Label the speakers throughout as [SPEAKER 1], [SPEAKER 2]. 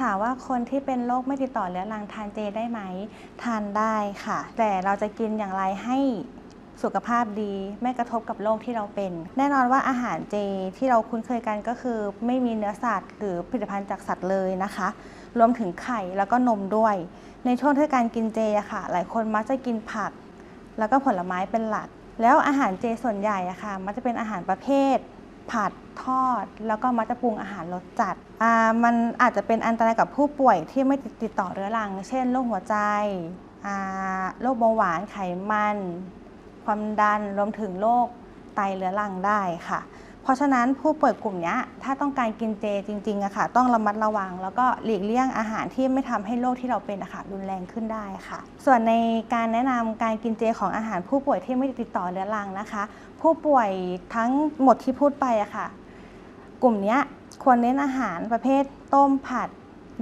[SPEAKER 1] ถามว่าคนที่เป็นโรคไม่ติดต่อเรื้อรังทานเจได้ไหม ทานได้ค่ะ แต่เราจะกินอย่างไรให้สุขภาพดีไม่กระทบกับโรคที่เราเป็น แน่นอนว่าอาหารเจที่เราคุ้นเคยกันก็คือ ไม่มีเนื้อสัตว์หรือผลิตภัณฑ์จากสัตว์เลยนะคะ รวมถึงไข่แล้วก็นมด้วย ในช่วงเที่การกินเจอะค่ะ หลายคนมักจะกินผัก แล้วก็ผลไม้เป็นหลัก แล้วอาหารเจส่วนใหญ่อะค่ะ มันจะเป็นอาหารประเภท ผัดทอด แล้วก็มักจะปรุงอาหารรสจัด มันอาจจะเป็นอันตรายกับผู้ป่วยที่ไม่ติดต่อเรื้อรัง เช่นโรคหัวใจโรคเบาหวานไขมัน ความดันรวมถึงโรคไตเรื้อรังได้ค่ะ เพราะฉะนั้นผู้ป่วยกลุ่มนี้ถ้าต้องการกินเจจริงๆอะค่ะ ต้องระมัดระวัง แล้วก็หลีกเลี่ยงอาหารที่ไม่ทำให้โรคที่เราเป็นอะค่ะรุนแรงขึ้นได้ค่ะ ส่วนในการแนะนำการกินเจของอาหารผู้ป่วยที่ไม่ติดต่อเรื้อรังนะคะ ผู้ป่วยทั้งหมดที่พูดไปอะค่ะ กลุ่มนี้ควรเน้นอาหารประเภทต้มผัด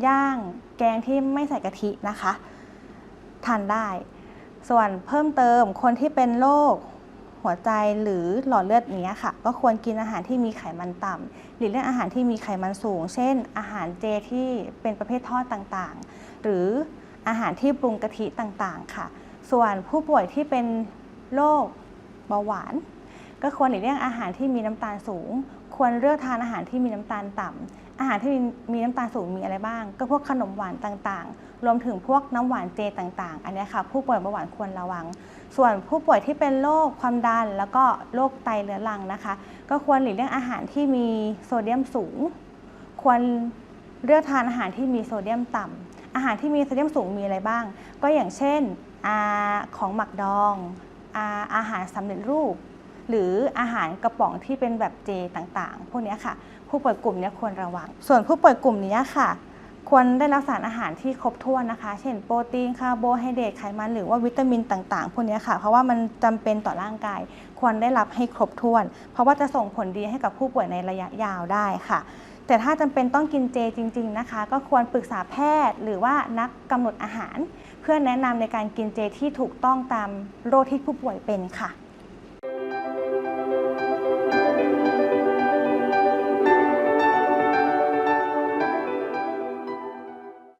[SPEAKER 1] ย่าง แกงที่ไม่ใส่กะทินะคะทานได้ ส่วนเพิ่มเติมคนที่เป็นโรค หัวใจหรือหลอดเลือดเนี้ยค่ะ ก็ควรกินอาหารที่มีไขมันต่ำหลีกเลี่ยงอาหารที่มีไขมันสูง เช่น อาหารเจที่เป็นประเภททอดต่างๆ หรืออาหารที่ปรุงกะทิต่างๆค่ะ ส่วนผู้ป่วยที่เป็นโรคเบาหวาน ก็ควรหลีกเลี่ยงอาหารที่มีน้ำตาลสูง ควรเลือกทานอาหารที่มีน้ำตาลต่ำอาหารที่มีน้ำตาลสูงมีอะไรบ้าง ก็พวกขนมหวานต่างๆ รวมถึงพวกน้ำหวานเจต่างๆ อันนี้ค่ะผู้ป่วยเบาหวานควรระวัง ส่วนผู้ป่วยที่เป็นโรคความดัน แล้วก็โรคไตเรื้อรังนะคะ ก็ควรหลีกเลี่ยงอาหารที่มีโซเดียมสูง ควรเลือกทานอาหารที่มีโซเดียมต่ำอาหารที่มีโซเดียมสูงมีอะไรบ้าง ก็อย่างเช่นอาของหมักดองอาอาหารสำเร็จรูป หรืออาหารกระป๋องที่เป็นแบบเจต่างๆ พวกนี้ค่ะ ผู้ป่วยกลุ่มนี้ควรระวัง ส่วนผู้ป่วยกลุ่มนี้ค่ะ ควรได้รับสารอาหารที่ครบถ้วนนะคะ เช่นโปรตีนคาร์โบไฮเดรตไขมันหรือว่าวิตามินต่างๆ พวกนี้ค่ะ เพราะว่ามันจำเป็นต่อร่างกาย ควรได้รับให้ครบถ้วน เพราะว่าจะส่งผลดีให้กับผู้ป่วยในระยะยาวได้ค่ะแต่ถ้าจำเป็นต้องกินเจจริง ๆนะคะ ก็ควรปรึกษาแพทย์ หรือว่านักกำหนดอาหาร เพื่อแนะนำในการกินเจที่ถูกต้องตามโรคที่ผู้ป่วยเป็นค่ะ